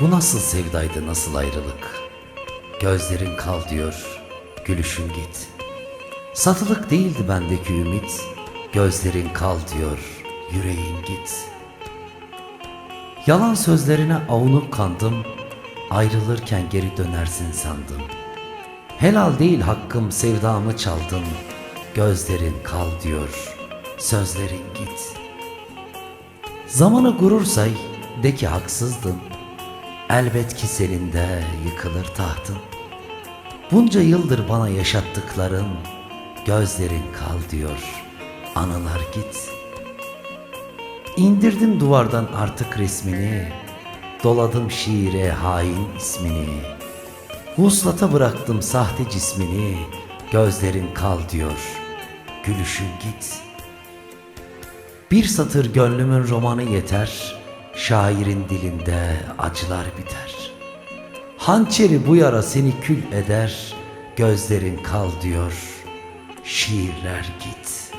Bu nasıl sevdaydı nasıl ayrılık? Gözlerin kal diyor gülüşün git. Satılık değildi bendeki ümit Gözlerin kal diyor yüreğin git. Yalan sözlerine avunup kandım Ayrılırken geri dönersin sandım. Helal değil hakkım sevdamı çaldın Gözlerin kal diyor sözlerin git. Zamanı gurur say de ki haksızdın Elbet ki senin de yıkılır tahtın. Bunca yıldır bana yaşattıkların Gözlerin kal diyor. Anılar git. İndirdim duvardan artık resmini. Doladım şiire hain ismini. Vuslata bıraktım sahte cismini. Gözlerin kal diyor. Gülüşün git. Bir satır gönlümün romanı yeter Şairin dilinde acılar biter. Hançeri bu yara seni kül eder Gözlerin kal diyor Şiirler git